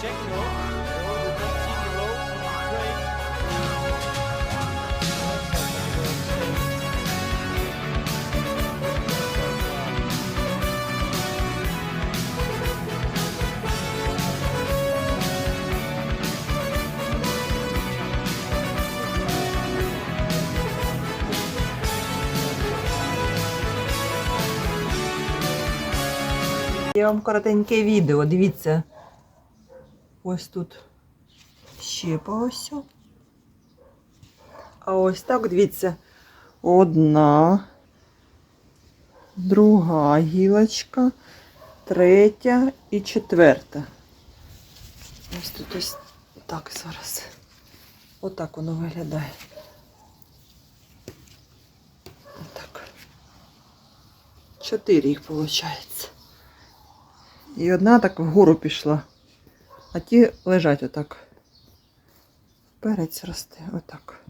check you know. Oh, the 19 year old train. Я вам коротеньке відео, дивіться. Ось тут щепа ось. А ось так, дивіться, одна, друга гілочка, третя і четверта. Ось тут ось так зараз. Отак воно виглядає. Отак. Чотири їх виходить. І одна так вгору пішла, а ті лежать отак. Перець росте, отак.